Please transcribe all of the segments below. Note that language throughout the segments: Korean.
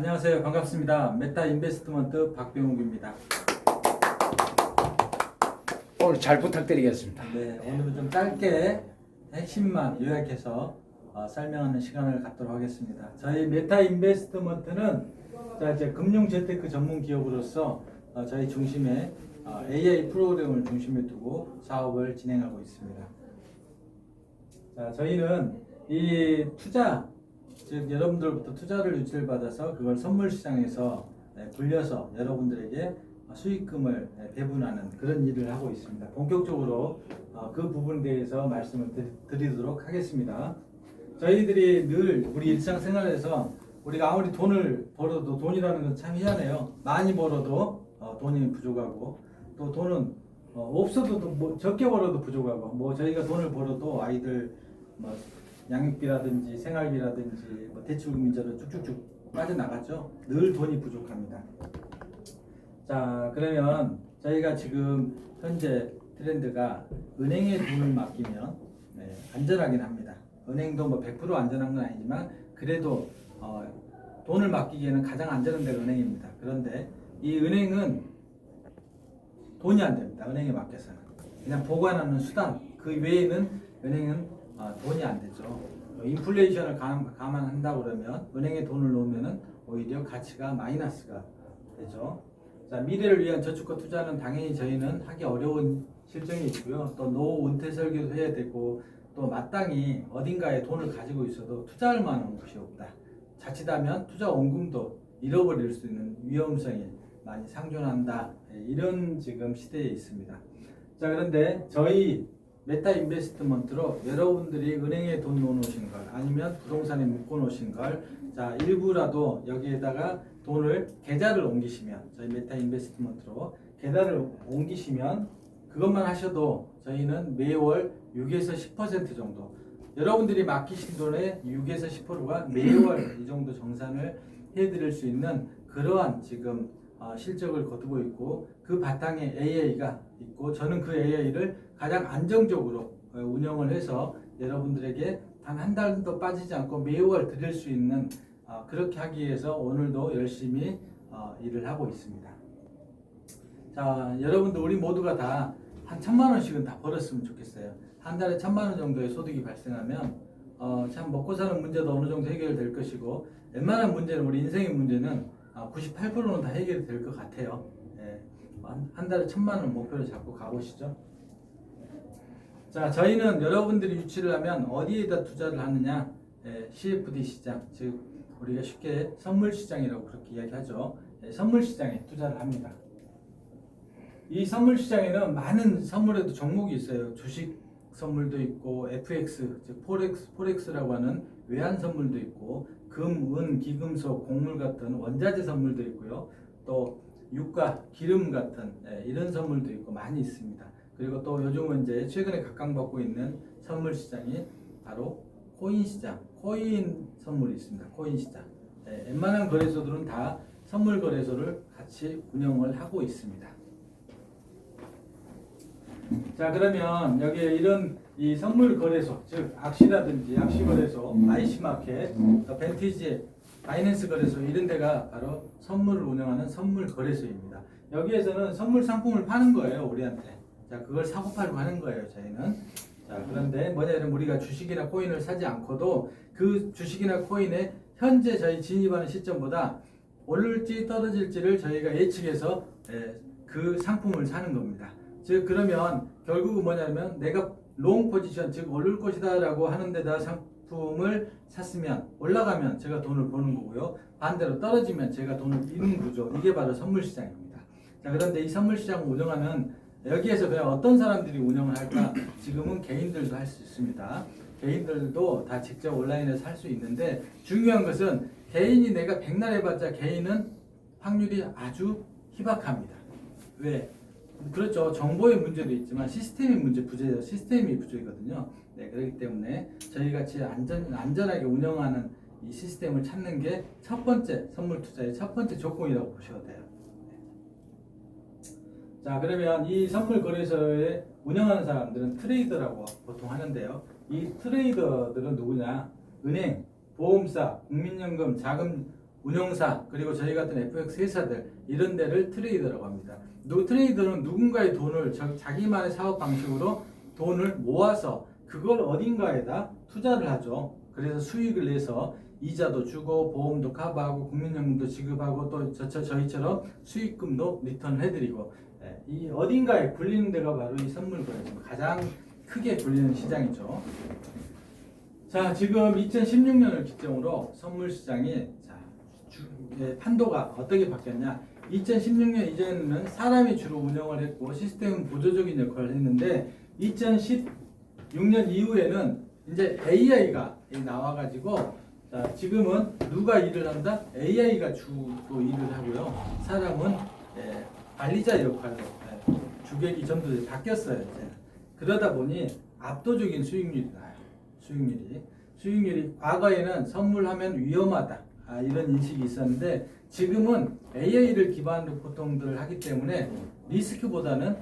안녕하세요. 반갑습니다. 메타 인베스트먼트 박병욱입니다. 오늘 잘 부탁드리겠습니다. 네, 오늘은 좀 짧게 핵심만 요약해서 어, 설명하는 시간을 갖도록 하겠습니다. 저희 메타 인베스트먼트는 자, 이제 금융 재테크 전문 기업으로서 어, 저희 중심에 어, AI 프로그램을 중심에 두고 사업을 진행하고 있습니다. 자, 저희는 이 투자 즉 여러분들부터 투자를 유치를 받아서 그걸 선물 시장에서 네, 굴려서 여러분들에게 수익금을 네, 배분하는 그런 일을 하고 있습니다. 본격적으로 어, 그 부분에 대해서 말씀을 드리- 드리도록 하겠습니다. 저희들이 늘 우리 일상생활에서 우리가 아무리 돈을 벌어도 돈이라는 건 참 희한해요. 많이 벌어도 어, 돈이 부족하고 또 돈은 어, 없어도 또뭐 적게 벌어도 부족하고 뭐 저희가 돈을 벌어도 아이들 뭐 양육비라든지 생활비라든지 뭐 대출금이자로 쭉쭉쭉 빠져나가죠. 늘 돈이 부족합니다. 자 그러면 저희가 지금 현재 트렌드가 은행에 돈을 맡기면 네, 안전하긴 합니다. 은행도 뭐 100% 안전한 건 아니지만 그래도 어, 돈을 맡기기에는 가장 안전한 데가 은행입니다. 그런데 이 은행은 돈이 안 됩니다. 은행에 맡겨서는 그냥 보관하는 수단 그 외에는 은행은 어, 돈이 안 되죠. 어, 인플레이션을 감, 감안한다 그러면 은행에 돈을 놓으면은 오히려 가치가 마이너스가 되죠. 자 미래를 위한 저축과 투자는 당연히 저희는 하기 어려운 실정이 있고요. 또 노후 은퇴 설계도 해야 되고 또 마땅히 어딘가에 돈을 가지고 있어도 투자할 만한 곳이 없다. 자칫하면 투자 원금도 잃어버릴 수 있는 위험성이 많이 상존한다. 예, 이런 지금 시대에 있습니다. 자 그런데 저희 메타 인베스트먼트로 여러분들이 은행에 돈 넣어놓으신 걸 아니면 부동산에 묶어놓으신 걸 자 일부라도 여기에다가 돈을 계좌를 옮기시면 저희 메타 인베스트먼트로 계좌를 옮기시면 그것만 하셔도 저희는 매월 6에서 10% 정도 여러분들이 맡기신 돈의 6에서 10%가 매월 이 정도 정산을 해드릴 수 있는 그러한 지금 어, 실적을 거두고 있고 그 바탕에 AI가 있고 저는 그 AI를 가장 안정적으로 어, 운영을 해서 여러분들에게 단 한 달도 빠지지 않고 매월 드릴 수 있는 어, 그렇게 하기 위해서 오늘도 열심히 어, 일을 하고 있습니다. 자, 여러분들 우리 모두가 다 한 천만 원씩은 다 벌었으면 좋겠어요. 한 달에 천만 원 정도의 소득이 발생하면 어, 참 먹고 사는 문제도 어느 정도 해결될 것이고 웬만한 문제는 우리 인생의 문제는 아, 98%는 다 해결이 될 것 같아요. 한 달에 천만 원 목표를 잡고 가보시죠. 자, 저희는 여러분들이 유치를 하면 어디에다 투자를 하느냐? 예, CFD 시장, 즉 우리가 쉽게 선물 시장이라고 그렇게 이야기하죠. 예, 선물 시장에 투자를 합니다. 이 선물 시장에는 많은 선물에도 종목이 있어요. 주식 선물도 있고 FX 즉 포렉스 포렉스라고 하는 외환 선물도 있고 금, 은, 기금속, 곡물 같은 원자재 선물도 있고요. 또 유가, 기름 같은 예, 이런 선물도 있고 많이 있습니다. 그리고 또 요즘은 이제 최근에 각광받고 있는 선물 시장이 바로 코인 시장, 코인 선물이 있습니다. 코인 시장. 예, 웬만한 거래소들은 다 선물 거래소를 같이 운영을 하고 있습니다. 자 그러면 여기에 이런 이 선물 거래소 즉 악시라든지 악시 거래소 IC 마켓 또 벤티지 바이낸스 거래소 이런 데가 바로 선물을 운영하는 선물 거래소입니다. 여기에서는 선물 상품을 파는 거예요 우리한테. 자 그걸 사고 팔고 하는 거예요 저희는. 자 그런데 뭐냐면 우리가 주식이나 코인을 사지 않고도 그 주식이나 코인에 현재 저희 진입하는 시점보다 오를지 떨어질지를 저희가 예측해서 예, 그 상품을 사는 겁니다. 즉 그러면 결국은 뭐냐면 내가 롱 포지션 즉 오를 것이다라고 하는 데다 상 품을 샀으면 올라가면 제가 돈을 버는 거고요. 반대로 떨어지면 제가 돈을 잃는 구조. 이게 바로 선물 시장입니다. 자 그런데 이 선물 시장을 운영하는 여기에서 그냥 어떤 사람들이 운영을 할까? 지금은 개인들도 할 수 있습니다. 개인들도 다 직접 온라인에서 할 수 있는데 중요한 것은 개인이 내가 백날 해봤자 개인은 확률이 아주 희박합니다. 왜? 그렇죠. 정보의 문제도 있지만 시스템의 문제 부재죠. 시스템이 부재거든요. 네, 그렇기 때문에 저희 같이 안전 안전하게 운영하는 이 시스템을 찾는 게 첫 번째 선물 투자의 첫 번째 조건이라고 보셔도 돼요. 네. 자, 그러면 이 선물 거래소에 운영하는 사람들은 트레이더라고 보통 하는데요. 이 트레이더들은 누구냐? 은행, 보험사, 국민연금, 자금 운용사 그리고 저희 같은 FX 회사들 이런 데를 트레이더라고 합니다. 누 트레이더는 누군가의 돈을 자- 자기만의 사업 방식으로 돈을 모아서 그걸 어딘가에다 투자를 하죠. 그래서 수익을 내서 이자도 주고 보험도 커버하고 국민연금도 지급하고 또 저, 저, 저희처럼 수익금도 리턴을 해드리고 예, 이 어딘가에 굴리는 데가 바로 이 선물 거래죠. 가장 크게 굴리는 시장이죠. 자 지금 2016년을 기점으로 선물 시장이 자, 주, 예, 판도가 어떻게 바뀌었냐? 2016년 이전에는 사람이 주로 운영을 했고 시스템은 보조적인 역할을 했는데 2016년 이후에는 이제 AI가 나와가지고 자, 지금은 누가 일을 한다? AI가 주로 일을 하고요. 사람은 예, 관리자 역할로 예, 주객이 전부 바뀌었어요. 이제. 그러다 보니 압도적인 수익률이 나요. 수익률이 수익률이 과거에는 선물하면 위험하다 아, 이런 인식이 있었는데 지금은 AI를 기반으로 보통들 하기 때문에 리스크보다는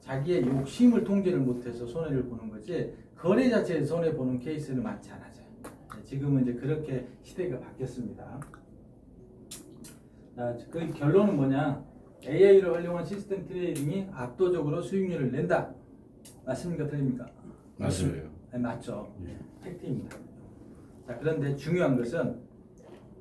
자기의 욕심을 통제를 못해서 손해를 보는 거지 거래 자체에 손해 보는 케이스는 많지 않아져요. 네, 지금은 이제 그렇게 시대가 바뀌었습니다. 자, 그 결론은 뭐냐? AI를 활용한 시스템 트레이딩이 압도적으로 수익률을 낸다. 맞습니까? 틀립니까? 맞아요. 네, 맞죠. 예. 팩트입니다. 자, 그런데 중요한 것은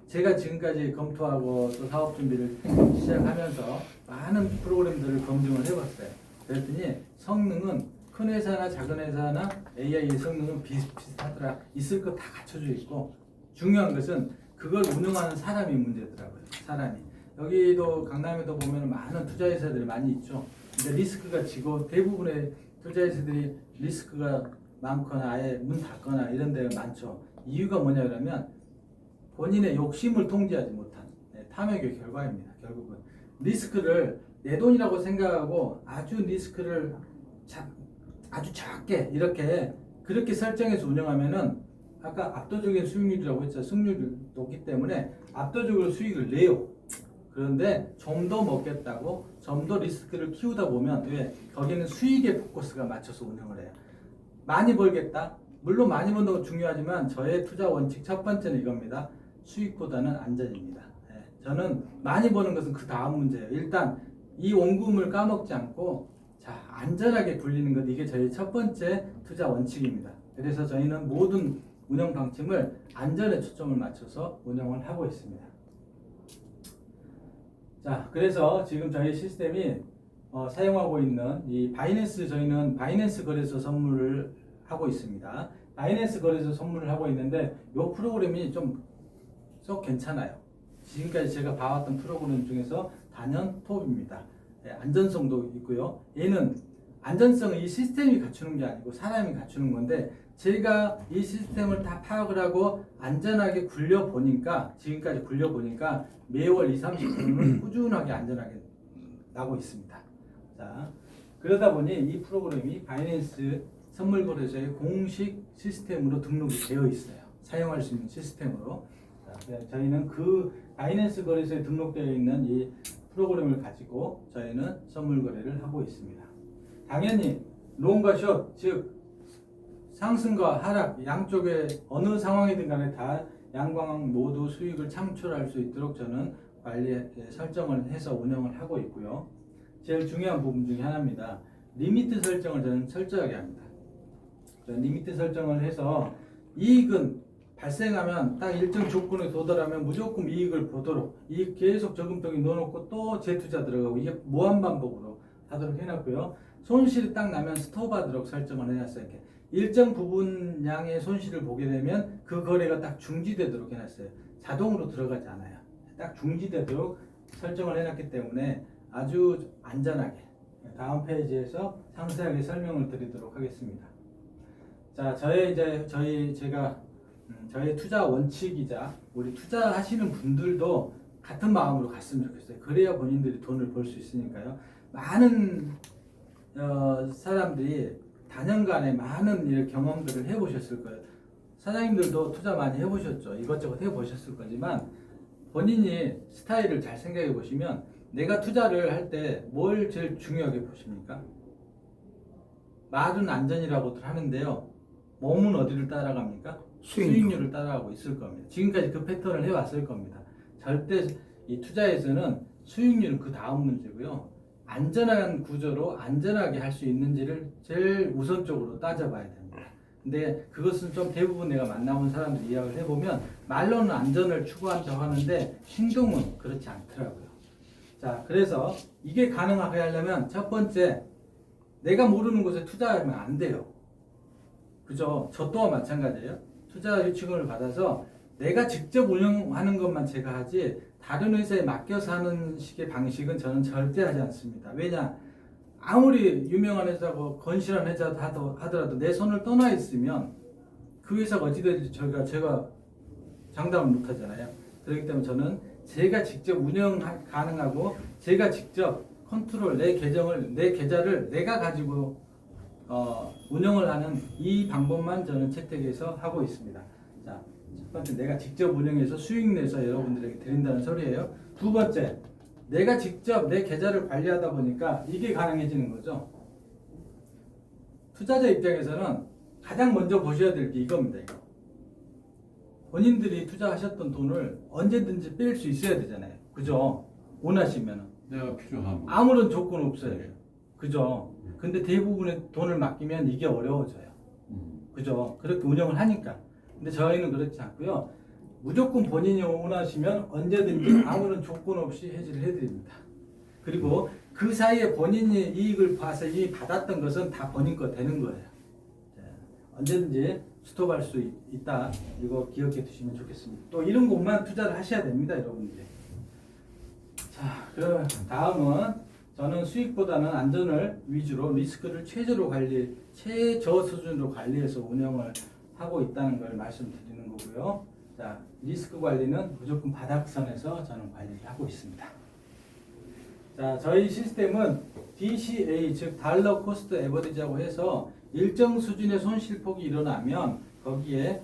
제가 지금까지 검토하고 또 사업 준비를 시작하면서 많은 프로그램들을 검증을 해봤어요. 그랬더니 성능은 큰 회사나 작은 회사나 AI의 성능은 비슷비슷하더라. 있을 거 다 갖춰져 있고 중요한 것은 그걸 운영하는 사람이 문제더라고요. 사람이. 여기도 강남에도 보면 많은 투자회사들이 많이 있죠. 근데 리스크가 지고 대부분의 투자회사들이 리스크가 많거나 아예 문 닫거나 이런 데가 많죠. 이유가 뭐냐 그러면 본인의 욕심을 통제하지 못한 네, 탐욕의 결과입니다. 결국은 리스크를 내 돈이라고 생각하고 아주 리스크를 자- 아주 작게 이렇게 그렇게 설정해서 운영하면은 아까 압도적인 수익률이라고 했죠. 승률이 높기 때문에 압도적으로 수익을 내요. 그런데 좀 더 먹겠다고 좀 더 리스크를 키우다 보면 왜 거기는 수익에 포커스가 맞춰서 운영을 해요. 많이 벌겠다. 물론 많이 버는 건 중요하지만 저의 투자 원칙 첫 번째는 이겁니다. 수익보다는 안전입니다. 예, 저는 많이 버는 것은 그 다음 문제예요. 일단 이 원금을 까먹지 않고 자 안전하게 굴리는 것 이게 저희 첫 번째 투자 원칙입니다. 그래서 저희는 모든 운영 방침을 안전에 초점을 맞춰서 운영을 하고 있습니다. 자, 그래서 지금 저희 시스템이 어, 사용하고 있는 이 바이낸스 저희는 바이낸스 거래소 선물을 하고 있습니다. 바이낸스 거래소 선물을 하고 있는데 이 프로그램이 좀 썩 괜찮아요. 지금까지 제가 봐왔던 프로그램 중에서 단연 톱입니다. 예, 안전성도 있고요. 얘는 안전성은 이 시스템이 갖추는 게 아니고 사람이 갖추는 건데 제가 이 시스템을 다 파악을 하고 안전하게 굴려 보니까 지금까지 굴려 보니까 매월 2, 30%는 꾸준하게 안전하게 나고 있습니다. 자, 그러다 보니 이 프로그램이 바이낸스 선물 거래소의 공식 시스템으로 등록이 되어 있어요. 사용할 수 있는 시스템으로. 자, 그래서 저희는 그 바이낸스 거래소에 등록되어 있는 이 프로그램을 가지고 저희는 선물 거래를 하고 있습니다. 당연히 롱과 숏, 즉 상승과 하락 양쪽에 어느 상황이든 간에 다 양광 모두 수익을 창출할 수 있도록 저는 관리 설정을 해서 운영을 하고 있고요. 제일 중요한 부분 중에 하나입니다. 리미트 설정을 저는 철저하게 합니다. 리미트 설정을 해서 이익은 발생하면 딱 일정 조건에 도달하면 무조건 이익을 보도록 이익 계속 저금통에 넣어놓고 또 재투자 들어가고 이게 무한 반복으로 하도록 해놨고요. 손실이 딱 나면 스톱하도록 설정을 해놨어요. 이렇게 일정 부분 양의 손실을 보게 되면 그 거래가 딱 중지되도록 해놨어요. 자동으로 들어가지 않아요. 딱 중지되도록 설정을 해놨기 때문에 아주 안전하게 다음 페이지에서 상세하게 설명을 드리도록 하겠습니다. 자, 저의 이제 저희 제가 음, 저의 투자 원칙이자 우리 투자하시는 분들도 같은 마음으로 갔으면 좋겠어요. 그래야 본인들이 돈을 벌 수 있으니까요. 많은 어, 사람들이 단연간에 많은 일 경험들을 해보셨을 거예요. 사장님들도 투자 많이 해보셨죠. 이것저것 해보셨을 거지만 본인이 스타일을 잘 생각해 보시면 내가 투자를 할 때 뭘 제일 중요하게 보십니까? 말은 안전이라고들 하는데요. 몸은 어디를 따라갑니까? 수익률. 수익률 을 따라가고 있을 겁니다. 지금까지 그 패턴을 해왔을 겁니다. 절대 이 투자에서는 수익률은 그 다음 문제고요. 안전한 구조로 안전하게 할 수 있는지를 제일 우선적으로 따져봐야 됩니다. 근데 그것은 좀 대부분 내가 만나본 사람들 이야기를 해보면 말로는 안전을 추구한다고 하는데 행동은 그렇지 않더라고요. 자, 그래서 이게 가능하게 하려면 첫 번째 내가 모르는 곳에 투자하면 안 돼요. 그죠? 저 또한 마찬가지예요. 투자 유치금을 받아서 내가 직접 운영하는 것만 제가 하지 다른 회사에 맡겨서 하는 식의 방식은 저는 절대 하지 않습니다. 왜냐? 아무리 유명한 회사고 건실한 회사도 하더- 하더라도 내 손을 떠나 있으면 그 회사가 어찌되든지 저희가 제가 장담을 못 하잖아요. 그렇기 때문에 저는 제가 직접 운영 가능하고 제가 직접 컨트롤 내 계정을 내 계좌를 내가 가지고 어, 운영을 하는 이 방법만 저는 채택해서 하고 있습니다. 자, 첫 번째 내가 직접 운영해서 수익 내서 여러분들에게 드린다는 소리예요. 두 번째, 내가 직접 내 계좌를 관리하다 보니까 이게 가능해지는 거죠. 투자자 입장에서는 가장 먼저 보셔야 될 게 이겁니다. 이거. 본인들이 투자하셨던 돈을 언제든지 뺄 수 있어야 되잖아요. 그죠? 원하시면 내가 필요하면 아무런 조건 없어요. 그죠? 근데 대부분의 돈을 맡기면 이게 어려워져요. 음. 그죠? 그렇게 운영을 하니까. 근데 저희는 그렇지 않고요. 무조건 본인이 원하시면 언제든지 아무런 조건 없이 해지를 해드립니다. 그리고 그 사이에 본인이 이익을 봐서 이 받았던 것은 다 본인 거 되는 거예요. 자, 언제든지 스톱할 수 있- 있다. 이거 기억해 두시면 좋겠습니다. 또 이런 곳만 투자를 하셔야 됩니다, 여러분들이. 자, 그럼 다음은 저는 수익보다는 안전을 위주로 리스크를 최저로 관리, 최저 수준으로 관리해서 운영을 하고 있다는 걸 말씀드리는 거고요. 자, 리스크 관리는 무조건 바닥선에서 저는 관리하고 있습니다. 자, 저희 시스템은 DCA 즉 달러 코스트 에버리지라고 해서 일정 수준의 손실폭이 일어나면 거기에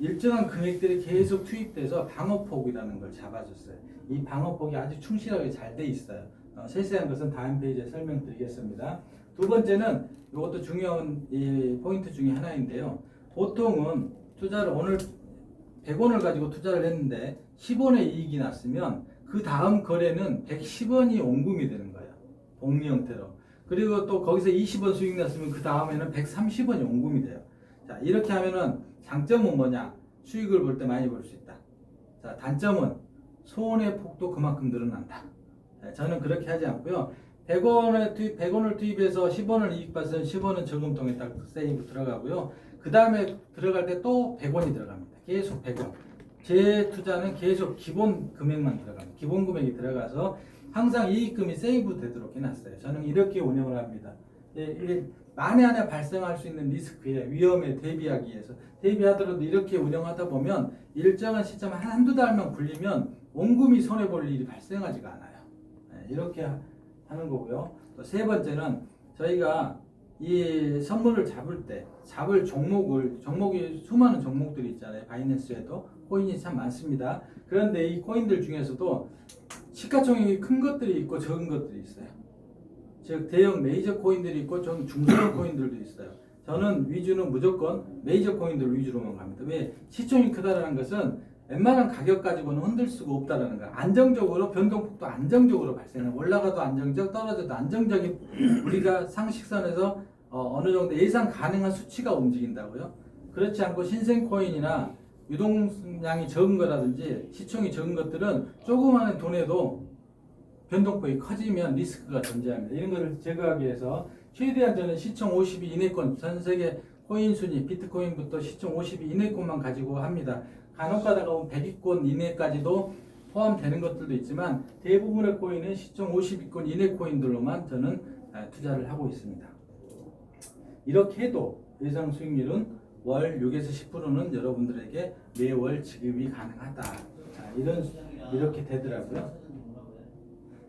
일정한 금액들이 계속 투입돼서 방어폭이라는 걸 잡아줬어요. 이 방어폭이 아주 충실하게 잘 돼 있어요. 어, 세세한 것은 다음 페이지에 설명드리겠습니다. 두 번째는 이것도 중요한 이 포인트 중에 하나인데요. 보통은 투자를 오늘 100원을 가지고 투자를 했는데 10원의 이익이 났으면 그 다음 거래는 110원이 원금이 되는 거예요. 복리 형태로. 그리고 또 거기서 20원 수익 났으면 그 다음에는 130원이 원금이 돼요. 자, 이렇게 하면은 장점은 뭐냐? 수익을 볼 때 많이 볼 수 있다. 자, 단점은 손의 폭도 그만큼 늘어난다. 네, 저는 그렇게 하지 않고요. 100원에 투입, 100원을 투입해서 10원을 이익 봤으면 10원은 저금통에 딱 세이브 들어가고요. 그 다음에 들어갈 때 또 100원이 들어갑니다. 계속 100원. 제 투자는 계속 기본 금액만 들어갑니다. 기본 금액이 들어가서 항상 이익금이 세이브 되도록 해놨어요. 저는 이렇게 운영을 합니다. 예, 만에 하나 발생할 수 있는 리스크에 위험에 대비하기 위해서 대비하더라도 이렇게 운영하다 보면 일정한 시점 한 한두 달만 굴리면 원금이 손해 볼 일이 발생하지가 않아요. 예, 이렇게 하- 하는 거고요. 또 세 번째는 저희가 이 선물을 잡을 때 잡을 종목을 종목이 수많은 종목들이 있잖아요. 바이낸스에도 코인이 참 많습니다. 그런데 이 코인들 중에서도 시가총액이 큰 것들이 있고 적은 것들이 있어요. 즉 대형 메이저 코인들이 있고 좀 중소형 코인들도 있어요. 저는 위주는 무조건 메이저 코인들 위주로만 갑니다. 왜 시총이 크다라는 것은 웬만한 가격 가지고는 흔들 수가 없다라는 거야. 안정적으로 변동폭도 안정적으로 발생해. 올라가도 안정적, 떨어져도 안정적인 우리가 상식선에서 어, 느 정도 예상 가능한 수치가 움직인다고요. 그렇지 않고 신생 코인이나 유동량이 적은 거라든지 시총이 적은 것들은 조그마한 돈에도 변동폭이 커지면 리스크가 존재합니다. 이런 것을 제거하기 위해서 최대한 저는 시총 52 이내권 전 세계 코인 순위 비트코인부터 시총 52 이내권만 가지고 합니다. 간혹 가다가 보면 100위권 이내까지도 포함되는 것들도 있지만 대부분의 코인은 시총 50위권 이내 코인들로만 저는 아, 투자를 하고 있습니다. 이렇게 해도 예상 수익률은 월 6에서 10%는 여러분들에게 매월 지급이 가능하다. 자, 이런 이렇게 되더라고요.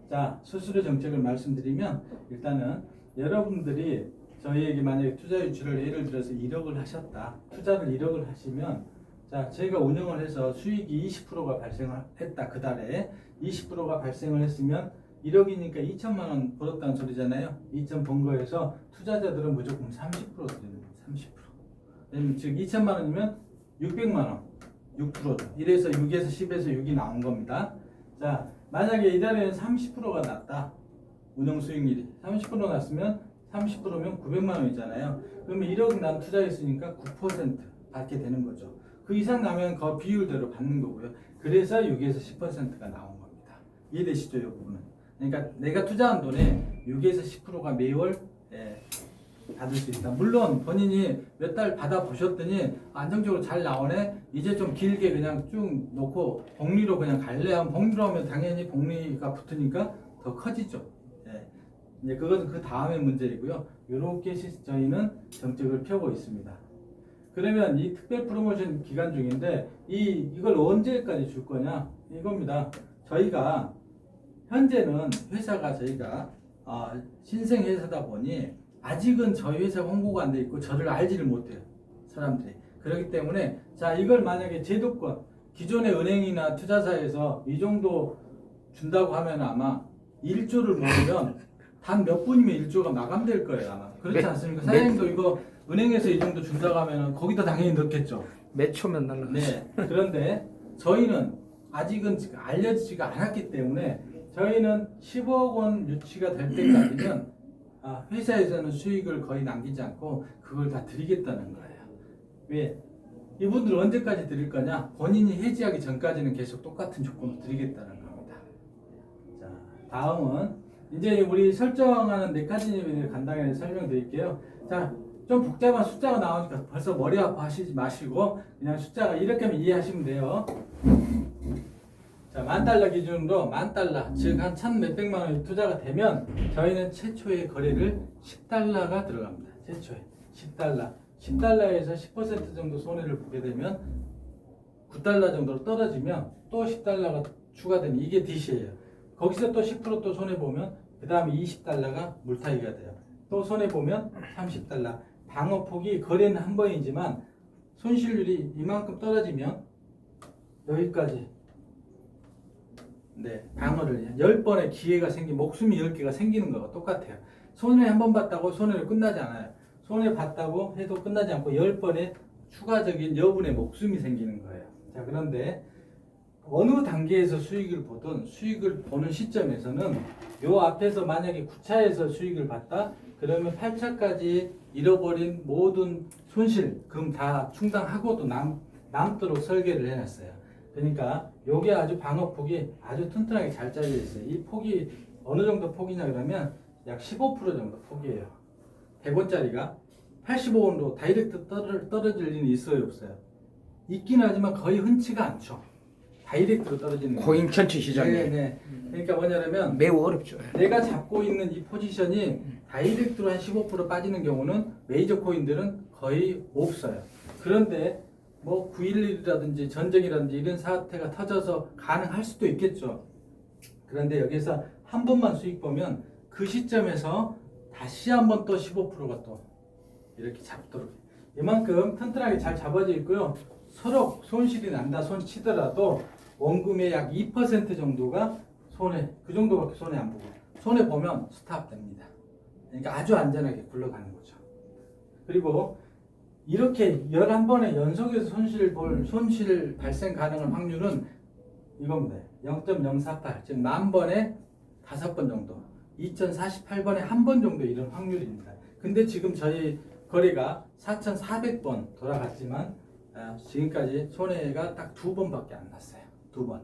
자, 수수료 정책을 말씀드리면 일단은 여러분들이 저희에게 만약에 투자 유치를 예를 들어서 1억을 하셨다. 투자를 1억을 하시면 자, 저희가 운영을 해서 수익이 20%가 발생했다. 그 달에 20%가 발생을 했으면 1억이니까 2천만 원 벌었다는 소리잖아요. 2천 번 거에서 투자자들은 무조건 30% 드립니다. 30%. 왜냐면 즉 2천만 원이면 600만 원. 6%죠. 이래서 6에서 10에서 6이 나온 겁니다. 자, 만약에 이달에는 30%가 났다. 운영 수익률이 30% 났으면 30%면 900만 원이잖아요. 그러면 1억 난 투자했으니까 9% 받게 되는 거죠. 그 이상 나면 그 비율대로 받는 거고요. 그래서 6에서 10%가 나온 겁니다. 이해되시죠, 이 부분은? 그러니까 내가 투자한 돈에 6에서 10%가 매월 예, 받을 수 있다. 물론 본인이 몇 달 받아 보셨더니 안정적으로 잘 나오네. 이제 좀 길게 그냥 쭉 놓고 복리로 그냥 갈래 하면 복리로 하면 당연히 복리가 붙으니까 더 커지죠. 예. 이제 그것은 그 다음의 문제이고요. 이렇게 시- 저희는 정책을 펴고 있습니다. 그러면 이 특별 프로모션 기간 중인데 이 이걸 언제까지 줄 거냐 이겁니다. 저희가 현재는 회사가 저희가 아, 신생 회사다 보니 아직은 저희 회사 홍보가 안 돼 있고 저를 알지를 못해요 사람들이 그렇기 때문에 자 이걸 만약에 제도권 기존의 은행이나 투자사에서 이 정도 준다고 하면 아마 1조를 모으면 단 몇 분이면 1조가 마감될 거예요 아마 그렇지 네. 않습니까? 네. 사장님도 이거 은행에서 이 정도 준다고 하면 거기다 당연히 넣겠죠 몇 초면 날라. 네. 그런데 저희는 아직은 지금 알려지지가 않았기 때문에 저희는 10억 원 유치가 될 때까지는 아, 회사에서는 수익을 거의 남기지 않고 그걸 다 드리겠다는 거예요. 왜? 이분들 언제까지 드릴 거냐? 본인이 해지하기 전까지는 계속 똑같은 조건을 드리겠다는 겁니다. 자, 다음은 이제 우리 설정하는 네 가지를 간단하게 설명드릴게요. 자, 좀 복잡한 숫자가 나오니까 벌써 머리 아파하시지 마시고 그냥 숫자가 이렇게 하면 이해하시면 돼요. 자, 만 달러 기준으로 만 달러, 즉 한 천 몇백만 원이 투자가 되면 저희는 최초의 거래를 10달러가 들어갑니다. 최초에 10달러. 10달러에서 10% 정도 손해를 보게 되면 9달러 정도로 떨어지면 또 10달러가 추가되는 이게 DC예요. 거기서 또 10%또 손해 보면 그 다음에 20달러가 물타기가 돼요. 또 손해 보면 30달러. 방어 폭이 거래는 한 번이지만 손실률이 이만큼 떨어지면 여기까지 네, 방어를 10번의 기회가 생기 목숨이 10개가 생기는 거가 똑같아요. 손해 한 번 봤다고 손해를 끝나지 않아요. 손해 봤다고 해도 끝나지 않고 10번의 추가적인 여분의 목숨이 생기는 거예요. 자, 그런데 어느 단계에서 수익을 보든 수익을 보는 시점에서는 요 앞에서 만약에 9차에서 수익을 봤다 그러면 8차까지 잃어버린 모든 손실 금 다 충당하고도 남, 남도록 설계를 해놨어요. 그러니까 요게 아주 방어폭이 아주 튼튼하게 잘 짜져 있어요. 이 폭이 어느 정도 폭이냐 그러면 약 15% 정도 폭이에요. 100원짜리가 85원으로 다이렉트 떨어, 떨어질 일은 있어요 없어요? 있긴 하지만 거의 흔치가 않죠. 다이렉트로 떨어지는 전체 시장에 네, 네. 그러니까 뭐냐면 매우 어렵죠. 내가 잡고 있는 이 포지션이 다이렉트로 한 15% 빠지는 경우는 메이저 코인들은 거의 없어요. 그런데 뭐 9.11이라든지 전쟁이라든지 이런 사태가 터져서 가능할 수도 있겠죠. 그런데 여기서 한 번만 수익 보면 그 시점에서 다시 한 번 또 15%가 또 이렇게 잡도록 이만큼 튼튼하게 잘 잡아져 있고요. 서로 손실이 난다 손 치더라도 원금의 약 2% 정도가 손해 그 정도밖에 손해 안 보고 손해 보면 스탑 됩니다. 그러니까 아주 안전하게 굴러가는 거죠. 그리고 이렇게 11번의 연속해서 손실 볼 손실 발생 가능한 확률은 이겁니다. 0.048, 즉 만 번에 다섯 번 정도. 2048번에 한 번 정도 이런 확률입니다. 근데 지금 저희 거래가 4,400번 돌아갔지만 아, 지금까지 손해가 딱 두 번밖에 안 났어요. 두 번.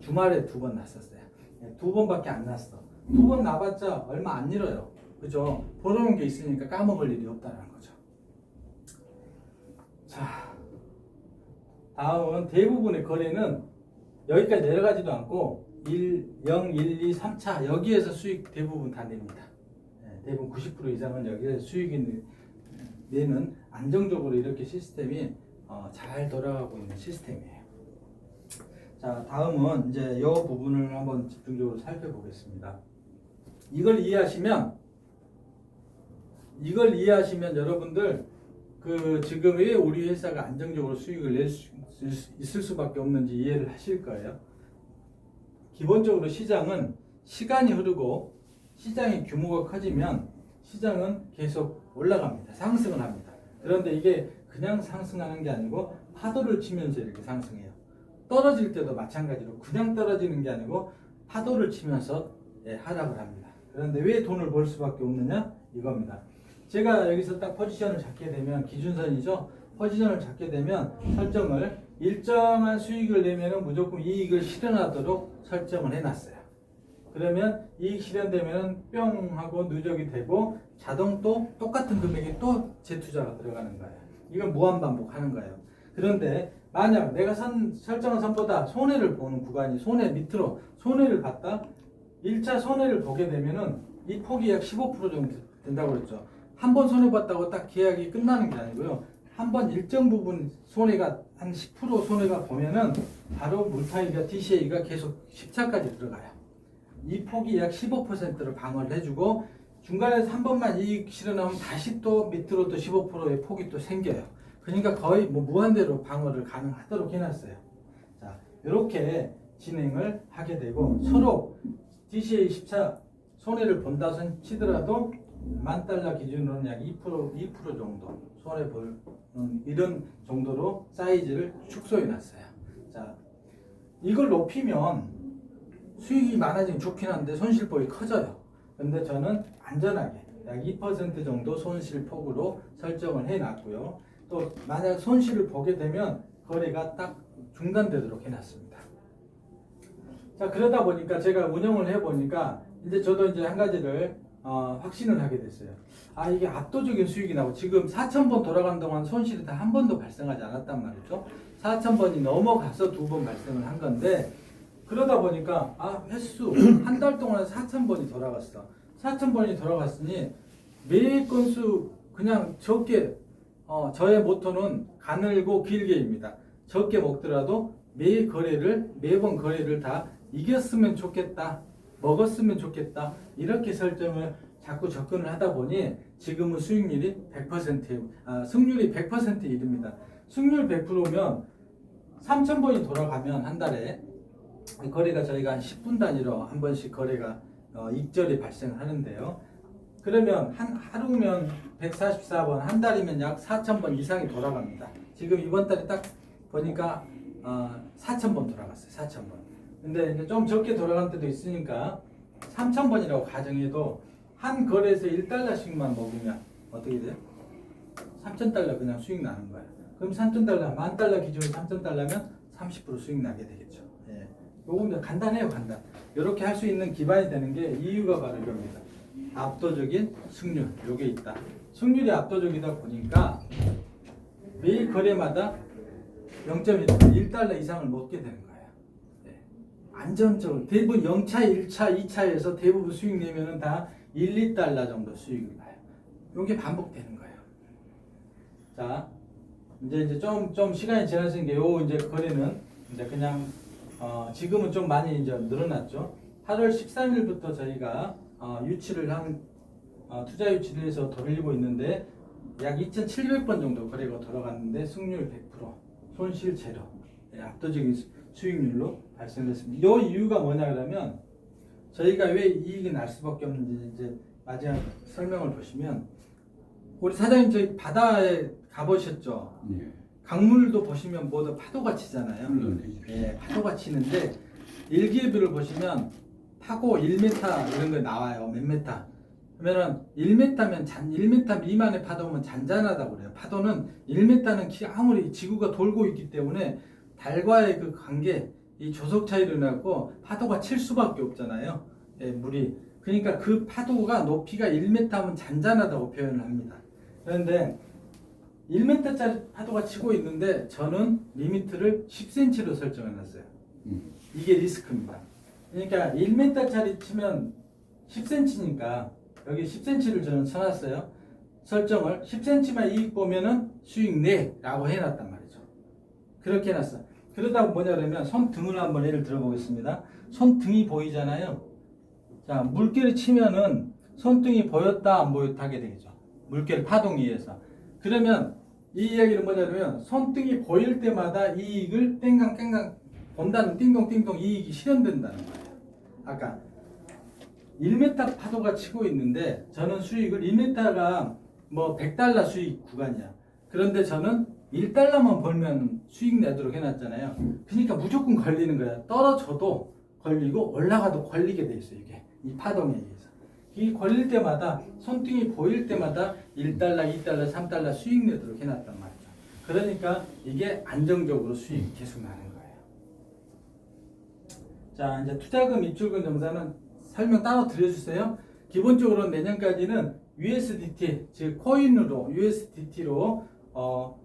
주말에 두 번 났었어요. 네, 두 번밖에 안 났어. 두 번 나봤자 얼마 안 잃어요. 그죠? 벌어놓은 게 있으니까 까먹을 일이 없다는 거죠. 자, 다음은 대부분의 거래는 여기까지 내려가지도 않고 1, 0, 1, 2, 3차 여기에서 수익 대부분 다 냅니다. 네, 대부분 90% 이상은 여기에서 수익이 내는 안정적으로 이렇게 시스템이 어, 잘 돌아가고 있는 시스템이에요. 자, 다음은 이제 이 부분을 한번 집중적으로 살펴보겠습니다. 이걸 이해하시면 이걸 이해하시면 여러분들 그 지금 왜 우리 회사가 안정적으로 수익을 낼 수 있을 수밖에 없는지 이해를 하실 거예요. 기본적으로 시장은 시간이 흐르고 시장의 규모가 커지면 시장은 계속 올라갑니다. 상승을 합니다. 그런데 이게 그냥 상승하는 게 아니고 파도를 치면서 이렇게 상승해요. 떨어질 때도 마찬가지로 그냥 떨어지는 게 아니고 파도를 치면서 예, 하락을 합니다. 그런데 왜 돈을 벌 수밖에 없느냐? 이겁니다. 제가 여기서 딱 포지션을 잡게 되면 기준선이죠. 포지션을 잡게 되면 설정을 일정한 수익을 내면은 무조건 이익을 실현하도록 설정을 해놨어요. 그러면 이익 실현되면 뿅 하고 누적이 되고 자동 또 똑같은 금액이 또 재투자가 들어가는 거예요. 이건 무한 반복하는 거예요. 그런데 만약 내가 선, 설정한 선보다 손해를 보는 구간이 손해 밑으로 손해를 봤다 1차 손해를 보게 되면은 이 폭이 약 15% 정도 된다고 그랬죠. 한 번 손해 봤다고 딱 계약이 끝나는 게 아니고요. 한 번 일정 부분 손해가 한 10% 손해가 보면은 바로 물타기가 DCA가 계속 10차까지 들어가요. 이 폭이 약 15%를 방어를 해주고 중간에서 한 번만 이익 실현하면 다시 또 밑으로 또 15%의 폭이 또 생겨요. 그러니까 거의 뭐 무한대로 방어를 가능하도록 해놨어요. 자, 이렇게 진행을 하게 되고 서로 DCA 10차 손해를 본다 선 치더라도 만 달러 기준으로는 약 2% 2% 정도 손해 보는 이런 정도로 사이즈를 축소해 놨어요. 자, 이걸 높이면 수익이 많아지면 좋긴 한데 손실폭이 커져요. 근데 저는 안전하게 약 2% 정도 손실폭으로 설정을 해 놨고요. 또 만약 손실을 보게 되면 거래가 딱 중단되도록 해 놨습니다. 자 그러다 보니까 제가 운영을 해 보니까 이제 저도 이제 한 가지를 어, 확신을 하게 됐어요. 아 이게 압도적인 수익이 나고 지금 4천 번 돌아간 동안 손실이 다 한 번도 발생하지 않았단 말이죠. 4천 번이 넘어가서 두 번 발생을 한 건데 그러다 보니까 아 횟수 한 달 동안에 4천 번이 돌아갔어. 4천 번이 돌아갔으니 매일 건수 그냥 적게 어, 저의 모토는 가늘고 길게입니다. 적게 먹더라도 매 거래를 매번 거래를 다 이겼으면 좋겠다. 먹었으면 좋겠다. 이렇게 설정을 자꾸 접근을 하다 보니 지금은 수익률이 100%, 아, 승률이 100%에 이릅니다. 승률 100%면 3,000번이 돌아가면 한 달에 거래가 저희가 한 10분 단위로 한 번씩 거래가 어, 익절이 발생하는데요. 그러면 한 하루면 144번, 한 달이면 약 4,000번 이상이 돌아갑니다. 지금 이번 달에 딱 보니까 어, 4,000번 돌아갔어요. 4,000번. 근데 좀 적게 돌아간 때도 있으니까 3,000번이라고 가정해도 한 거래에서 1달러씩만 먹으면 어떻게 돼요? 3,000달러 그냥 수익 나는 거예요. 그럼 3,000달러, 만 달러 기준으로 3,000달러면 30% 수익 나게 되겠죠. 예. 요건 간단해요, 간단. 이렇게 할 수 있는 기반이 되는 게 이유가 바로 이겁니다. 압도적인 승률, 요게 있다. 승률이 압도적이다 보니까 매일 거래마다 0.1달러 이상을 먹게 되는 거예요. 예. 안정적으로 대부분 0차, 1차, 2차에서 대부분 수익 내면은 다 1, 2달러 정도 수익이 나요. 요게 반복되는 거예요. 자, 이제 이제 좀 좀 시간이 지났으니까 요 이제 거래는 이제 그냥 어, 지금은 좀 많이 이제 늘어났죠. 8월 13일부터 저희가 어, 유치를 한 어, 투자 유치를 해서 돌리고 있는데 약 2,700번 정도 거래가 돌아갔는데 승률 100%, 손실 제로, 예, 압도적인 수- 수익률로 발생됐습니다. 이 이유가 뭐냐 그러면 저희가 왜 이익이 날 수밖에 없는지 이제 마지막 설명을 보시면 우리 사장님 저희 바다에 가보셨죠? 네. 강물도 보시면 모두 파도가 치잖아요. 예, 파도가 치는데 일기예보를 보시면 파고 1m 이런 거 나와요. 몇 메타. 그러면은 1m면 잔 1m 미만의 파도면 잔잔하다고 그래요. 파도는 1m는 키 아무리 지구가 돌고 있기 때문에 달과의 그 관계 이 조속 차이로 인해갖고 파도가 칠 수밖에 없잖아요. 예, 물이. 그러니까 그 파도가 높이가 1m면 잔잔하다고 표현을 합니다. 그런데 1m짜리 파도가 치고 있는데 저는 리미트를 10cm로 설정해 놨어요. 음. 이게 리스크입니다. 그러니까 1m짜리 치면 10cm니까 여기 10cm를 저는 쳐놨어요. 설정을 10cm만 이익 보면은 수익 내라고 해놨단 말이죠. 그렇게 해놨어. 그러다 뭐냐 그러면 손등을 한번 예를 들어보겠습니다. 손등이 보이잖아요. 자 물결을 치면은 손등이 보였다 안 보였다 하게 되겠죠. 물결 파동에 의해서. 그러면 이 이야기는 뭐냐면 손등이 보일 때마다 이익을 땡강 땡강 본다는 띵동띵동 이익이 실현된다는 거예요. 아까 1m 파도가 치고 있는데 저는 수익을 1m가 뭐 100달러 수익 구간이야. 그런데 저는 1달러만 벌면 수익 내도록 해놨잖아요. 그러니까 무조건 걸리는 거야. 떨어져도 걸리고 올라가도 걸리게 돼 있어 이게 이 파동에 의해서. 이 걸릴 때마다 손등이 보일 때마다 1달러, 2달러, 3달러 수익 내도록 해놨단 말이죠. 그러니까 이게 안정적으로 수익이 계속 나는 거예요. 자 이제 투자금 입출금 정산은 설명 따로 드려주세요. 기본적으로 내년까지는 USDT 즉 코인으로 USDT로 어,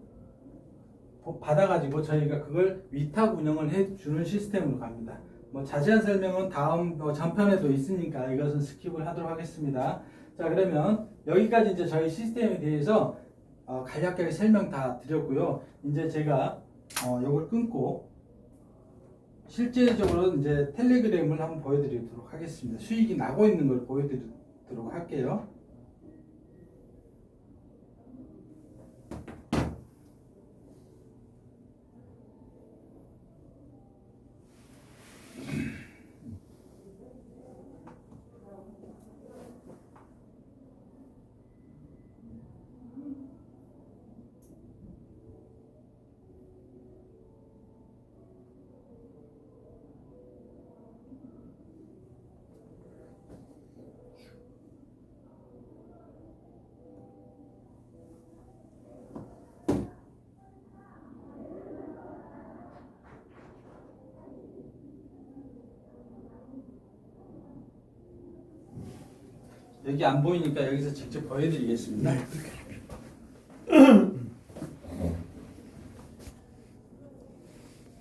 받아가지고 저희가 그걸 위탁 운영을 해주는 시스템으로 갑니다. 뭐 자세한 설명은 다음 뭐 전편에도 있으니까 이것은 스킵을 하도록 하겠습니다. 자 그러면 여기까지 이제 저희 시스템에 대해서 어, 간략하게 설명 다 드렸고요. 이제 제가 어, 이걸 끊고 실제적으로 이제 텔레그램을 한번 보여드리도록 하겠습니다. 수익이 나고 있는 걸 보여드리도록 할게요. 여기 안 보이니까 여기서 직접 보여드리겠습니다.